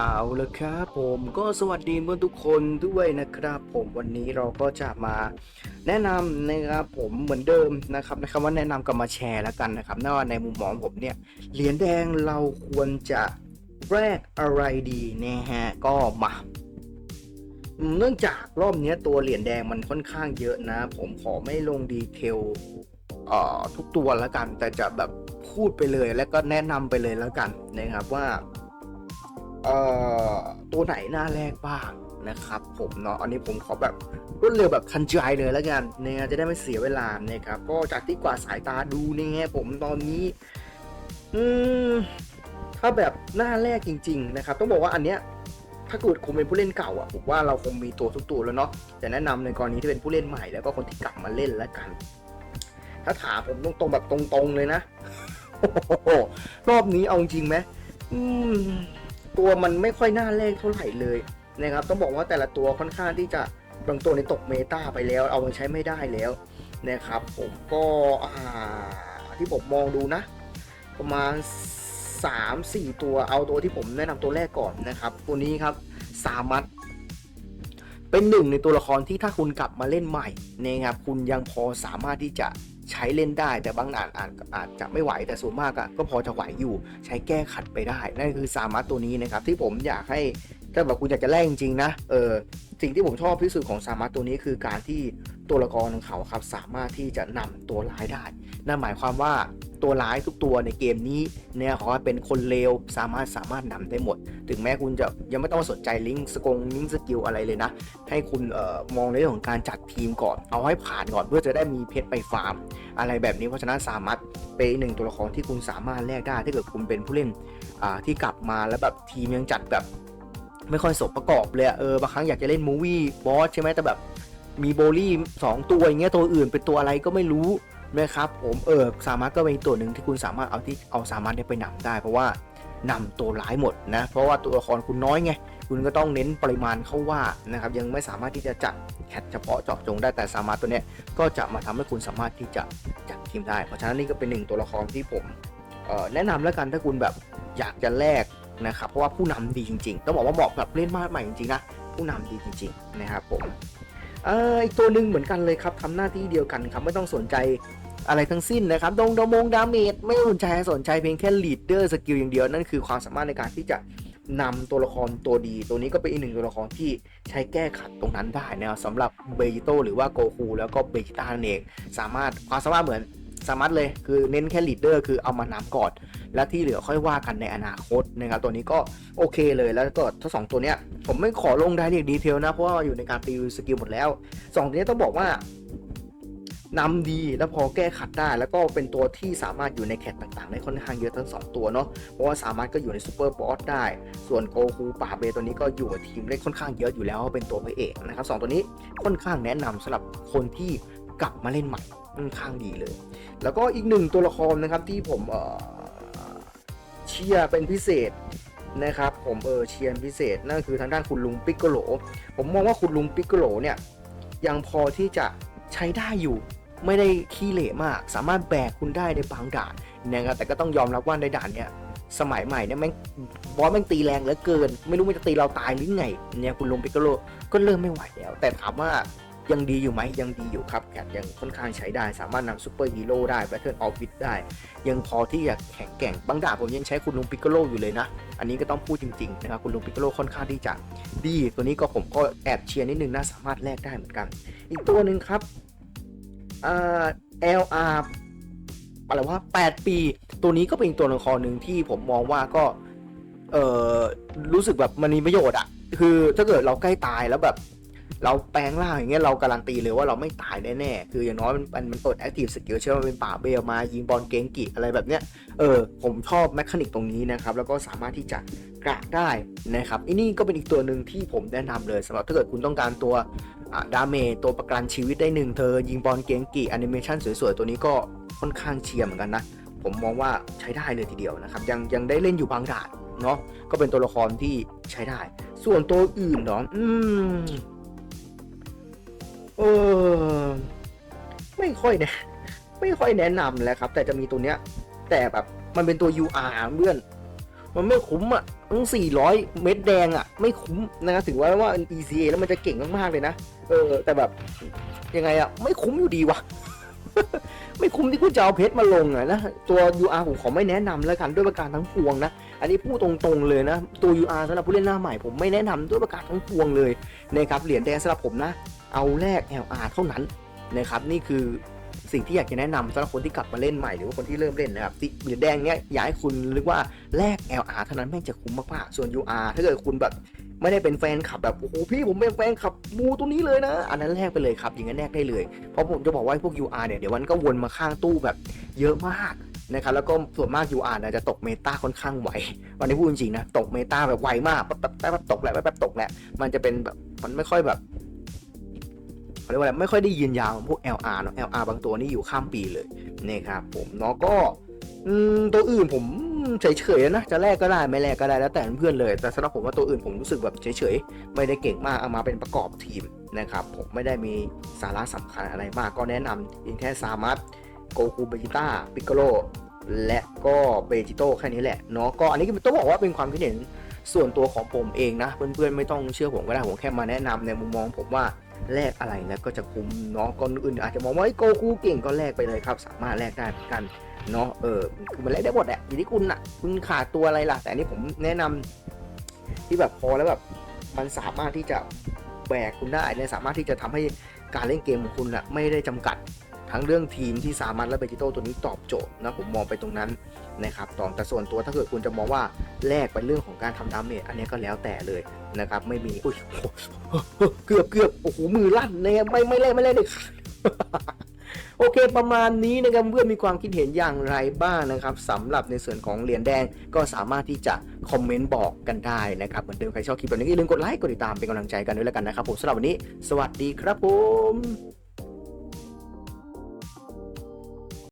เอาละครับผมก็สวัสดีเพื่อนทุกคนด้วยนะครับ ผมวันนี้เราก็จะมาแนะนำนะครับผมเหมือนเดิมนะครับนะครับว่าแนะนำกับมาแชร์แล้วกันนะครับว่าในมุมมองผมเนี่ยเหรียญแดงเราควรจะแรกอะไรดีนะฮะก็มาเนื่องจากรอบนี้ตัวเหรียญแดงมันค่อนข้างเยอะนะ ผมขอไม่ลงดีเทลเอ่อทุกตัวแล้วกัน แต่จะแบบพูดไปเลย แล้วก็แนะนำไปเลยแล้วกันนะครับว่า ตัวไหนหน้าแรกบ้างนะครับผมเนาะอันนี้ผมขอแบบรวดเร็วแบบทันใจเลยแล้วกันเนี่ยจะได้ไม่เสียเวลานะครับก็จากที่กว่าสายตาดูเนี่ยผมตอนนี้ อืมถ้าแบบหน้าแรกจริง ๆ นะครับ ต้องบอกว่าอันเนี้ยถ้าเกิดคุณเป็นผู้เล่นเก่าอะผมว่าเราคงมีตัวทุกตัวแล้วเนาะแต่แนะนำในกรณีที่เป็นผู้เล่นใหม่แล้วก็คนที่กลับมาเล่นแล้วกัน ถ้าถามผมตรงๆแบบตรงๆเลยนะรอบนี้เอาจริงไหมอืม ตัวมันไม่ค่อยน่าเลขเท่าไหร่เลยนะครับต้องบอกว่าแต่ละตัวค่อนข้างที่จะบางตัวในตกเมตาไปแล้ว เอามาใช้ไม่ได้แล้วนะครับผมก็ที่ผมมองดูนะ ประมาณ 3-4 ตัวเอาตัวที่ผมแนะนำตัวแรกก่อนนะครับ ตัวนี้ครับสามัดเป็นหนึ่งในตัวละครที่ถ้าคุณกลับมาเล่นใหม่นะครับคุณยังพอสามารถที่จะ ใช้เล่นได้ แต่บางอานอาจอาจจะไม่ไหวแต่ส่วนมากอะก็พอจะไหวอยู่ ใช้แก้ขัดไปได้ นั่นคือสามัดตัวนี้นะครับ ที่ผมอยากให้ถ้าแบบคุณอยากจะแลกจริงๆนะเออสิ่งที่ผมชอบที่สุดของสามัดตัวนี้คือการที่ตัวละครของเขาครับสามารถที่จะนำตัวร้ายได้ นั่นหมายความว่า ตัวร้ายทุกตัวในเกมนี้เนี่ยขอให้เป็นคนเลวสามารถสามารถนำได้หมด ถึงแม้คุณจะยังไม่ต้องสนใจลิงก์สกงลิงก์สกิลอะไรเลยนะ ให้คุณเอ่อมองในเรื่องของการจัดทีมก่อน เอาให้ผ่านก่อนเพื่อจะได้มีเพชรไปฟาร์ม อะไรแบบนี้เพราะฉะนั้นสามารถเป็นหนึ่งตัวละครที่คุณสามารถแลกได้ถ้าเกิดคุณเป็นผู้เล่นอ่าที่กลับมาแล้วแบบทีมยังจัดแบบไม่ค่อยสมประกอบเลยเออบางครั้งอยากจะเล่นมูวี่บอสใช่ไหมแต่แบบมีโบลี่สองตัวอย่างเงี้ยตัวอื่นเป็นตัวอะไรก็ไม่รู้ นะครับผมเออสามารถก็เป็นตัวหนึ่งที่คุณสามารถเอาที่เอาสามารถได้ไปนำได้ เพราะว่านำตัวร้ายหมดนะเพราะว่าตัวละครคุณน้อยไงคุณก็ต้องเน้นปริมาณเข้าว่านะครับยังไม่สามารถที่จะจัดแคทเฉพาะเจาะจงได้แต่สามารถตัวเนี้ยก็จะมาทำให้คุณสามารถที่จะจัดทีมได้ เพราะฉะนั้นนี่ก็เป็นหนึ่งตัวละครที่ผมแนะนำแล้วกันถ้าคุณแบบอยากจะแลกนะครับเพราะว่าผู้นำดีจริงๆ ต้องบอกว่าเหมาะกับเล่นมาใหม่จริงๆนะผู้นำดีจริง ๆ นะครับผมอออีกตัวหนึ่งเหมือนกันเลยครับทำหน้าที่เดียวกันครับไม่ต้องสนใจ อะไรทั้งสิ้นนะครับดงดมงดาเมจไม่สนใจสนใจเพียงแค่ลีดเดอร์สกิลอย่างเดียว นั่นคือความสามารถในการที่จะนำตัวละครตัวดี ตัวนี้ก็เป็นอีกหนึ่งตัวละครที่ใช้แก้ขัดตรงนั้นได้นะครับสำหรับเบจิโตหรือว่าโกคูแล้วก็เบจิต้านั่นเองสามารถความสามารถเหมือนสามารถเลยคือเน้นแค่ลีดเดอร์คือเอามานำก่อนแล้วที่เหลือค่อยว่ากันในอนาคตนะครับตัวนี้ก็โอเคเลยแล้วก็ทั้งสองตัวเนี้ยผมไม่ขอลงรายละเอียดดีเทลนะเพราะว่าอยู่ในการตีวิวสกิลหมดแล้วสองตัวนี้ต้องบอกว่า นำดีแล้วพอแก้ขัดได้ แล้วก็เป็นตัวที่สามารถอยู่ในแคตต่างๆ ได้ค่อนข้างเยอะทั้งสองตัวเนาะเพราะว่าสามารถก็อยู่ในซูเปอร์บอสได้ ส่วนโกคูป่าเบตัวนี้ก็อยู่กับทีมเล่นค่อนข้างเยอะอยู่แล้วเป็นตัวพระเอกนะครับสองตัวนี้ค่อนข้างแนะนำสำหรับคนที่กลับมาเล่นใหม่ค่อนข้างดีเลย แล้วก็อีกหนึ่งตัวละครนะครับที่ผมเออเชียร์เป็นพิเศษนะครับผมเออเชียร์พิเศษนั่นคือทางด้านคุณลุงปิกโกโลผมมองว่าคุณลุงปิกโกโลเนี่ยยังพอที่จะใช้ได้อยู่ ไม่ได้ขี้เหร่มาก สามารถแบกคุณได้ในบางด่านนะครับแต่ก็ต้องยอมรับว่าในด่านเนี้ยสมัยใหม่เนี่ยแม่งบอสแม่งตีแรงเหลือเกิน ไม่รู้มันจะตีเราตายหรือไงเนี่ยคุณลุงปิกโกโลก็เริ่มไม่ไหวแล้ว แต่ถามว่ายังดีอยู่ไหมยังดีอยู่ครับแคทยังค่อนข้างใช้ได้ สามารถนำซูเปอร์ฮีโร่ได้แบทเทิลออฟฟิศได้ ยังพอที่จะแข็งแกร่งบางด่านผมยังใช้คุณลุงปิกโกโลอยู่เลยนะ อันนี้ก็ต้องพูดจริงๆนะครับคุณลุงปิกโกโลค่อนข้างที่จะดี ตัวนี้ก็ผมก็แอบเชียร์นิดนึงนะสามารถแลกได้เหมือนกัน อีกตัวหนึ่งครับ อ่า LR อะไรว่า 8 ปี ตัวนี้ก็เป็นตัวละครหนึ่งที่ผมมองว่าก็ เออรู้สึกแบบมันมีประโยชน์อะคือถ้าเกิดเราใกล้ตายแล้วแบบ เราแปลงร่างอย่างเงี้ยเราการันตีเลยว่าเราไม่ตายแน่ๆ คืออย่างน้อยมันมันมันเปิดแอคทีฟสกิลเชื่อว่าเป็นป่าเบลมายิงบอลเกงกิอะไรแบบเนี้ย เออ ผมชอบแมคานิกตรงนี้นะครับ แล้วก็สามารถที่จะกระได้นะครับอันนี้ก็เป็นอีกตัวหนึ่งที่ผมแนะนำเลยสำหรับถ้าเกิดคุณต้องการตัว ดาเมจตัวประกันชีวิตได้หนึ่งเธอ ยิงบอลเกงกิแอนิเมชันสวยๆ ตัวนี้ก็ค่อนข้างเชียร์เหมือนกันนะ ผมมองว่าใช้ได้เลยทีเดียวนะครับ ยังยังได้เล่นอยู่บางด่านเนาะก็เป็นตัวละครที่ใช้ได้ ส่วนตัวอื่นเนาะอืมเออไม่ค่อยแนะไม่ค่อยแนะนำแล้วครับ แต่จะมีตัวเนี้ย แต่แบบมันเป็นตัว UR เพื่อน มันไม่คุ้มอะตั้ง 400 เม็ดแดงอะ ไม่คุ้มนะครับถึงว่าว่า ECA แล้วมันจะเก่งมากๆเลยนะ เออ แต่แบบ ยังไงอะ ไม่คุ้มอยู่ดีวะ ไม่คุ้มที่คุณจะเอาเพชรมาลงอะนะ ตัว UR ผมขอไม่แนะนำแล้วกันด้วยประการทั้งปวงนะ อันนี้พูดตรงๆเลยนะ ตัว UR สำหรับผู้เล่นหน้าใหม่ผมไม่แนะนำด้วยประการทั้งปวงเลยนะครับ เหรียญแดงสำหรับผมนะ เอาแลก LR เท่านั้นนะครับ นี่คือ สิ่งที่อยากจะแนะนำสำหรับคนที่กลับมาเล่นใหม่หรือว่าคนที่เริ่มเล่นนะครับที่เหรียญแดงเนี้ยอยากให้คุณเรียกว่าแลก LR เท่านั้นแม่งจะคุ้มมากๆส่วน UR ถ้าเกิดคุณแบบไม่ได้เป็นแฟนคลับแบบโอ้โหพี่ผมเป็นแฟนคลับมูตัวนี้เลยนะ อันนั้นแลกไปเลยครับอย่างนั้นแลกได้เลย เพราะผมจะบอกว่าพวก UR เนี่ยเดี๋ยวมันก็วนมาข้างตู้แบบเยอะมากนะครับแล้วก็ส่วนมาก UR เนี่ยจะตกเมตาค่อนข้างไววันนี้พูดจริงๆนะตกเมตาแบบไวมากแป๊บแป๊บแป๊บแป๊บตกแหละแป๊บแป๊บตกแหละมันจะเป็นแบบมันไม่ค่อยแบบ เขาเรียกว่าอะไรไม่ค่อยได้ยืนยาวพวก LR เนาะ LR บางตัวนี่อยู่ข้ามปีเลยนี่ครับผมเนาะก็ตัวอื่นผมเฉยๆนะจะแลกก็ได้ไม่แลกก็ได้แล้วแต่เพื่อนเลย แต่สำหรับผมว่าตัวอื่นผมรู้สึกแบบเฉยๆไม่ได้เก่งมากเอามาเป็นประกอบทีมนะครับผมไม่ได้มีสาระสำคัญอะไรมากก็แนะนำเพียงแค่ซามัสโกคูเบจิต้าปิกโกโลและก็เบจิโต้แค่นี้แหละเนาะก็อันนี้ต้องบอกว่าเป็นความคิดเห็น ส่วนตัวของผมเองนะเพื่อนๆไม่ต้องเชื่อผมก็ได้ผมแค่มาแนะนำในมุมมองผมว่าแลกอะไรแล้วก็จะคุ้มเนาะก็อื่นอาจจะมองว่าไอ้โกคูเก่งก็แลกไปเลยครับ สามารถแลกได้เหมือนกันเนาะเออคือมันแลกได้หมดแหละอยู่ที่คุณอะคุณขาดตัวอะไรล่ะ แต่อันนี้ผมแนะนำที่แบบพอแล้วแบบมันสามารถที่จะแบกคุณได้เนี่ยสามารถที่จะทำให้การเล่นเกมของคุณอะไม่ได้จำกัดทั้งเรื่องทีมที่สามารถและเบจิโต้ตัวนี้ตอบโจทย์นะผมมองไปตรงนั้นนะครับตอนแต่ส่วนตัวถ้าเกิดคุณจะมองว่า แลกเป็นเรื่องของการทำดาเมจอันนี้ก็แล้วแต่เลยนะครับไม่มีอุ้ยเกือบเกือบโอ้โหมือลั่นเนี่ยไม่ไม่แลกไม่แลกเลยโอเคประมาณนี้นะครับเพื่อนมีความคิดเห็นอย่างไรบ้างนะครับสำหรับในส่วนของเหรียญแดงก็สามารถที่จะคอมเมนต์บอกกันได้นะครับเหมือนเดิมใครชอบคลิปแบบนี้อย่าลืมกดไลค์กดติดตามเป็นกำลังใจกันด้วยแล้วกันนะครับผมสำหรับวันนี้ สวัสดีครับผม